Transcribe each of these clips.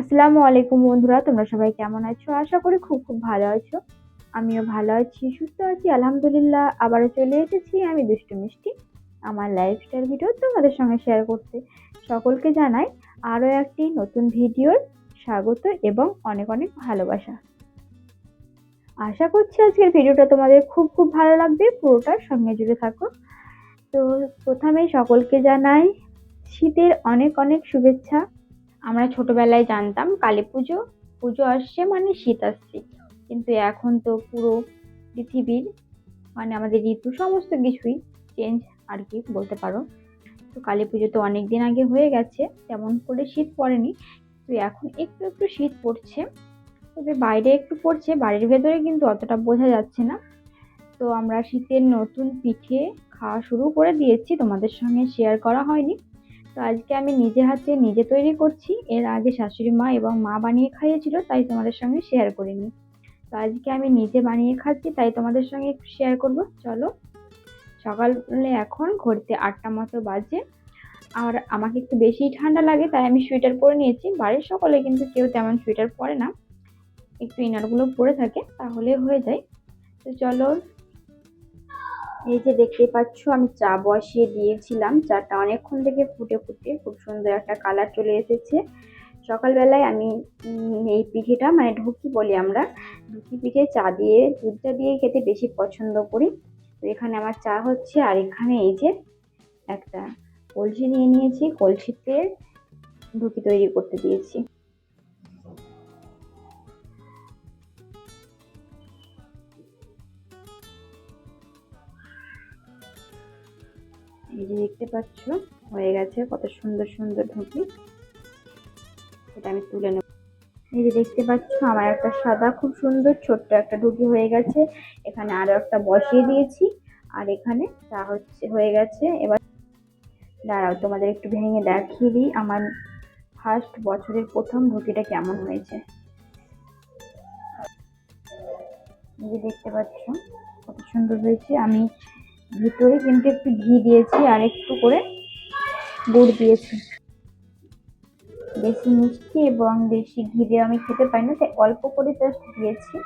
আসসালামু আলাইকুম বন্ধুরা, তোমরা সবাই কেমন আছো? আশা করি খুব খুব ভালো আছো। আমিও ভালো আছি, সুস্থ আছি, আলহামদুলিল্লাহ। আবারও চলে এসেছি আমি দুষ্টু মিষ্টি, আমার লাইফস্টাইল ভিডিও তোমাদের সঙ্গে শেয়ার করতে। সকলকে জানাই আরও একটি নতুন ভিডিওর স্বাগত এবং অনেক অনেক ভালোবাসা। আশা করছি আজকের ভিডিওটা তোমাদের খুব খুব ভালো লাগবে, পুরোটার সঙ্গে জুড়ে থাকো। তো প্রথমেই সকলকে জানাই শীতের অনেক অনেক শুভেচ্ছা। আমরা ছোটবেলায় জানতাম কালী পুজো পুজো আসছে মানে শীত আসছে। কিন্তু এখন তো পুরো পৃথিবীর মানে আমাদের ঋতু সমস্ত কিছুই চেঞ্জ আর কি বলতে পারো। তো কালী পুজো তো অনেক দিন আগে হয়ে গেছে, তেমন করে শীত পড়েনি। তো এখন একটু একটু শীত পড়ছে, তবে বাইরে একটু পড়ছে, বাড়ির ভেতরে কিন্তু অতটা বোঝা যাচ্ছে না। তো আমরা শীতের নতুন পিঠে খাওয়া শুরু করে দিয়েছি, তোমাদের সঙ্গে শেয়ার করা হয়নি। তো আজকে আমি নিজে হাতে নিজে তৈরি করছি। এর আগে শাশুড়ি মা এবং মা বানিয়ে খাইয়েছিল, তাই তোমাদের সঙ্গে শেয়ার করিনি। তো আজকে আমি নিজে বানিয়ে খাচ্ছি, তাই তোমাদের সঙ্গে একটু শেয়ার করব। চলো। সকালে এখন ঘড়িতে আটটা মতো বাজে। আর আমাকে একটু বেশি ঠান্ডা লাগে, তাই আমি সোয়েটার পরে নিয়েছি। বাড়ির সকলে কিন্তু কেউ তেমন সোয়েটার পরে না। একটু ইনারগুলো পরে থাকে, তাহলে হয়ে যায়। তো চলো এই যে দেখতে পাচ্ছ, আমি চা বসিয়ে দিয়েছিলাম। চাটা অনেকক্ষণ থেকে ফুটে ফুটে খুব সুন্দর একটা কালার চলে এসেছে। সকালবেলায় আমি এই পিঠেটা মানে ঢুকি বলি আমরা, ঢুকি পিঠে চা দিয়ে দুধটা দিয়ে খেতে বেশি পছন্দ করি। তো এখানে আমার চা হচ্ছে, আর এখানে এই যে একটা কলসি নিয়ে নিয়েছি, কলসিতে ঢুকি তৈরি করতে দিয়েছি। এই যে দেখতে পাচ্ছ, হয়ে গেছে কত সুন্দর সুন্দর ঢুকি এটা আমি তুলে নেব। এই যে দেখতে পাচ্ছ, আমার একটা সাদা, খুব সুন্দর ছোট্ট একটা ঢুকি হয়ে গেছে। এখানে আরও একটা বসিয়ে দিয়েছি। আর এখানে তা হচ্ছে, হয়ে গেছে। এবার দাঁড়াও, তোমাদের একটু ভেঙে দেখিয়ে দিই আমার ফার্স্ট বছরের প্রথম ঢুকিটা কেমন হয়েছে। এই যে দেখতে পাচ্ছ, কত সুন্দর হয়েছে। আমি ভিতরে কিন্তু একটু ঘি দিয়েছি আর একটু করে গুড় দিয়েছি। বেশি মিষ্টি এবং বেশি ঘি দিয়ে আমি খেতে পারি না, তাই অল্প করে জাস্ট দিয়েছি।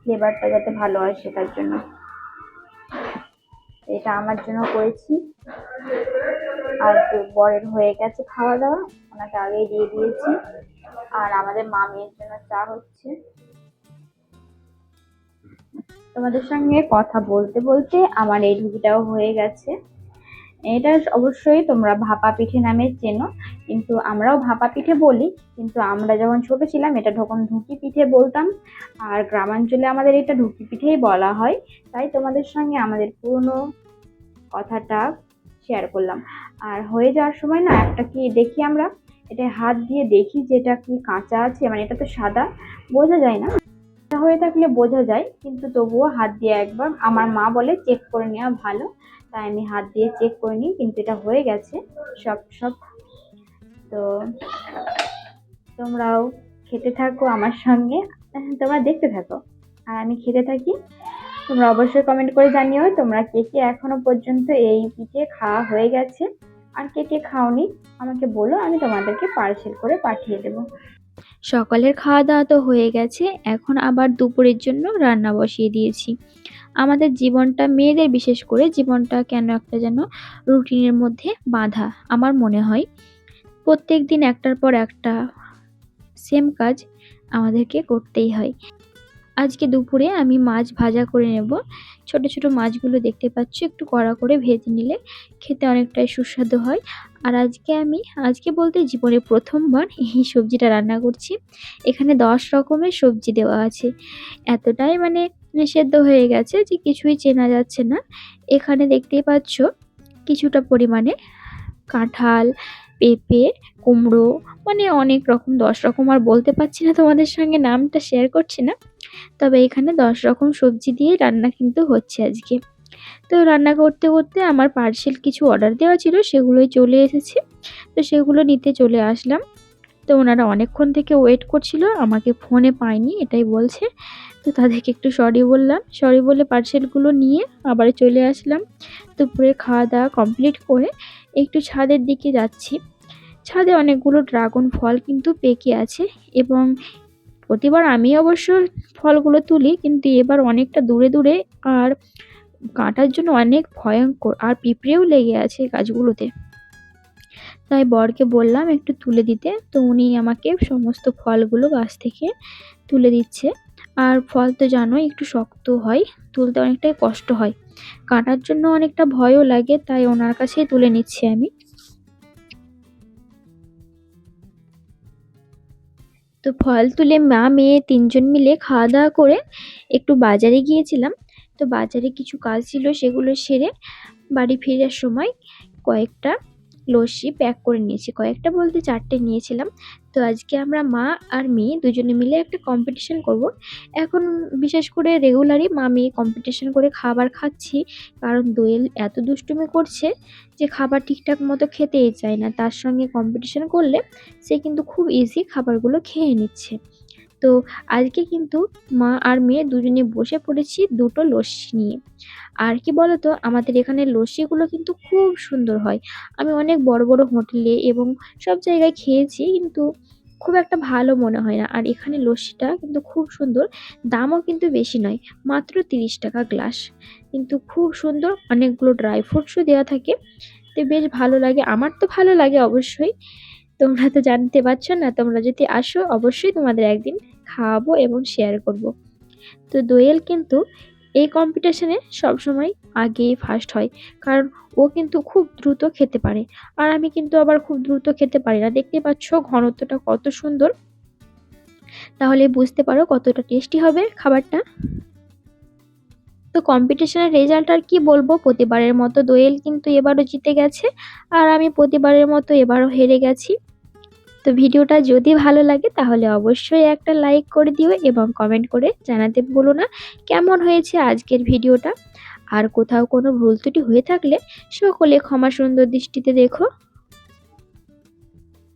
ফ্লেভারটা যাতে ভালো আসে তার জন্য। এটা আমার জন্য করেছি। আর বরের হয়ে গেছে খাওয়া দাওয়া, ওনাকে আগেই দিয়ে দিয়েছি। আর আমাদের মা মেয়ের জন্য চা হচ্ছে। তোমাদের সঙ্গে কথা বলতে বলতে আমার এই ঢুকিটাও হয়ে গেছে। এটা অবশ্যই তোমরা ভাপা পিঠে নামে চেনো, কিন্তু আমরাও ভাপা পিঠে বলি, কিন্তু আমরা যখন ছোট ছিলাম এটা তখন ঢুকি পিঠে বলতাম, আর গ্রামাঞ্চলে আমাদের এটা ঢুকি পিঠেই বলা হয়। তাই তোমাদের সঙ্গে আমাদের পুরনো কথাটা শেয়ার করলাম। আর হয়ে যাওয়ার সময় না একটা কি দেখি আমরা, এটা হাত দিয়ে দেখি যেটা কি কাঁচা আছে মানে এটা তো সাদা, বোঝা যায় না। হয়ে থাকলে বোঝা যায়, কিন্তু তবুও হাত দিয়ে একবার আমার মা বলে চেক করে নেওয়া ভালো। তাই আমি হাত দিয়ে চেক করে নিই, কিন্তু এটা হয়ে গেছে, সব সব। তো তোমরাও খেতে থাকো আমার সঙ্গে, তোমরা দেখতে থাকো। আর আমি খেতে থাকি। তোমরা অবশ্যই কমেন্ট করে জানিও তোমরা কে কে এখনও পর্যন্ত এই পিঠে খাওয়া হয়ে গেছে, আর কে কে খাওনি। আমাকে বলো, আমি তোমাদেরকে পার্সেল করে পাঠিয়ে দেবো। সকালের খাওয়া দাওয়া তো হয়ে গেছে, এখন আবার দুপুরের জন্য রান্না বসিয়ে দিয়েছি। আমাদের জীবনটা, মেয়েদের বিশেষ করে জীবনটা কেন একটা যেন রুটিনের মধ্যে বাঁধা, আমার মনে হয়। প্রত্যেক দিন একটার পর একটা সেম কাজ আমাদেরকে করতেই হয়। আজকে দুপুরে আমি মাছ ভাজা করে নেব। ছোট ছোট মাছগুলো দেখতে পাচ্ছ, একটু কড়া করে ভেজে নিলে খেতে অনেকটাই সুস্বাদু হয়। আর আজকে আমি, আজকে বলতে জীবনে প্রথমবার এই সবজিটা রান্না করছি। এখানে দশ রকমের সবজি দেওয়া আছে। এতটাই মানে সেদ্ধ হয়ে গেছে যে কিছুই চেনা যাচ্ছে না। এখানে দেখতেই পাচ্ছ কিছুটা পরিমাণে কাঁঠাল, পেঁপে, কুমড়ো মানে অনেক রকম, দশ রকম আর বলতে পারছি না তোমাদের সঙ্গে, নামটা শেয়ার করছি না। তবে এখানে দশ রকম সবজি দিয়ে রান্না কিন্তু হচ্ছে আজকে। তো রান্না করতে করতে আমার পার্সেল কিছু অর্ডার দেওয়া ছিল, সেগুলোই চলে এসেছে। তো সেগুলো নিতে চলে আসলাম। তো ওনারা অনেকক্ষণ থেকে ওয়েট করছিল, আমাকে ফোনে পায়নি, এটাই বলছে। তো তাদেরকে একটু সরি বললাম। সরি বলে পার্সেলগুলো নিয়ে আবার চলে আসলাম। দুপুরে খাওয়া দাওয়া কমপ্লিট করে একটু ছাদের দিকে যাচ্ছি। ছাদে অনেকগুলো ড্রাগন ফল কিন্তু পেকে আছে এবং প্রতিবার আমি অবশ্য ফলগুলো তুলি, কিন্তু এবার অনেকটা দূরে দূরে আর কাটার জন্য অনেক ভয়ঙ্কর আর পিঁপড়েও লেগে আছে গাছগুলোতে। তাই বরকে বললাম একটু তুলে দিতে। তো উনি আমাকে সমস্ত ফলগুলো গাছ থেকে তুলে দিচ্ছে। আর ফল তো জানোই, একটু শক্ত হয়, তুলতে অনেকটাই কষ্ট হয়। কাটার জন্য অনেকটা ভয়ও লাগে, তাই ওনার কাছেই তুলে নিচ্ছি আমি। তো ফল তুলে মা, মেয়ে তিনজন মিলে খাওয়া দাওয়া করে একটু বাজারে গিয়েছিলাম। তো বাজারে কিছু কাজ ছিল সেগুলো সেরে বাড়ি ফেরার সময় কয়েকটা লস্যি প্যাক করে নিয়েছি। কয়েকটা বলতে চারটে নিয়েছিলাম। তো আজকে আমরা মা আর মেয়ে দুজনে মিলে একটা কম্পিটিশন করব। এখন বিশেষ করে রেগুলারই মা মেয়ে কম্পিটিশন করে খাবার খাচ্ছি। কারণ দোয়েল এত দুষ্টুমি করছে যে খাবার ঠিকঠাক মতো খেতেই চায় না। তার সঙ্গে কম্পিটিশন করলে সে কিন্তু খুব ইজি খাবারগুলো খেয়ে নিচ্ছে। তো আজকে কিন্তু মা আর মেয়ে দুজনে বসে পড়েছি দুটো লস্যি নিয়ে। আর কি বলতো, আমাদের এখানে লস্যিগুলো কিন্তু খুব সুন্দর হয়। আমি অনেক বড় বড় হোটেলে এবং সব জায়গায় খেয়েছি কিন্তু খুব একটা ভালো মনে হয় না। আর এখানে লস্যিটা কিন্তু খুব সুন্দর, দামও কিন্তু বেশি নয়, মাত্র তিরিশ টাকা গ্লাস। কিন্তু খুব সুন্দর, অনেকগুলো ড্রাই ফ্রুটসও দেওয়া থাকে। তো বেশ ভালো লাগে, আমার তো ভালো লাগে অবশ্যই। তোমরা তো জানতে পারছ না, তোমরা যদি আসো, অবশ্যই তোমাদের একদিন খাওয়াবো এবং শেয়ার করব। তো দোয়েল কিন্তু এই কম্পিটিশনে সবসময় আগেই ফার্স্ট হয়। কারণ ও কিন্তু খুব দ্রুত খেতে পারে। আর আমি কিন্তু আবার খুব দ্রুত খেতে পারি না। দেখতে পাচ্ছ ঘনত্বটা কত সুন্দর। তাহলে বুঝতে পারো কতটা টেস্টি হবে খাবারটা। তো কম্পিটিশনের রেজাল্ট আর কি বলব? প্রতিবারের মতো দোয়েল কিন্তু এবারও জিতে গেছে। আর আমি প্রতিবারের মতো এবারও হেরে গেছি। তো ভিডিওটা যদি ভালো লাগে তাহলে অবশ্যই একটা লাইক করে দিও এবং কমেন্ট করে জানাতে বলো না কেমন হয়েছে আজকের ভিডিওটা। আর কোথাও কোনো ভুল ত্রুটি হয়ে থাকলে সকলে ক্ষমা সুন্দর দৃষ্টিতে দেখো।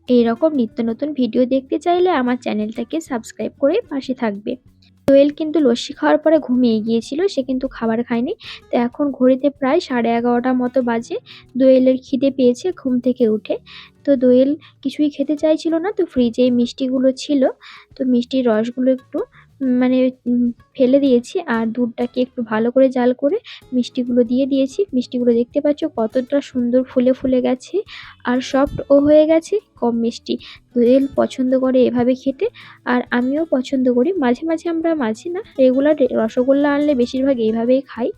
এইরকম নিত্য নতুন ভিডিও দেখতে চাইলে আমার চ্যানেলটাকে সাবস্ক্রাইব করে পাশে থাকবে। দোয়েল কিন্তু লস্যি খাওয়ার পরে ঘুমিয়ে গিয়েছিল, সে কিন্তু খাবার খায়নি। তো এখন ঘড়িতে প্রায় সাড়ে এগারোটার মতো বাজে। দোয়েলের খিদে পেয়েছে ঘুম থেকে উঠে। তো দোয়েল কিছুই খেতে চাইছিল না, তো ফ্রিজে মিষ্টিগুলো ছিল। তো মিষ্টির রসগুলো একটু মানে ফেলে দিয়েছি আর দুধটাকে একটু ভালো করে জাল করে মিষ্টিগুলো দিয়ে দিয়েছি। মিষ্টিগুলো দেখতে পাচ্ছ কতটা সুন্দর ফুলে ফুলে গেছে আর সফট ও হয়ে গেছে, কম মিষ্টি। দোয়েল পছন্দ করে এভাবে খেতে আর আমিও পছন্দ করি। মাঝে মাঝে আমরা মাঝে না রেগুলার রসগোল্লা আনলে বেশিরভাগ এইভাবেই খাই।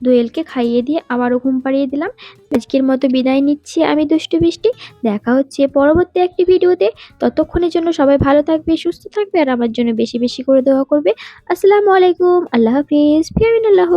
দোয়েলকে খাইয়ে দিয়ে আবারও ঘুম পাড়িয়ে দিলাম। আজকের মতো বিদায় নিচ্ছি আমি দুষ্টু বৃষ্টি। দেখা হচ্ছে পরবর্তী একটি ভিডিওতে। ততক্ষণের জন্য সবাই ভালো থাকবে, সুস্থ থাকবে আর আমার জন্য বেশি বেশি করে দেওয়া করবে। আসসালামু আলাইকুম, আল্লাহ হাফিজ, ফিয়ামিন আল্লাহ।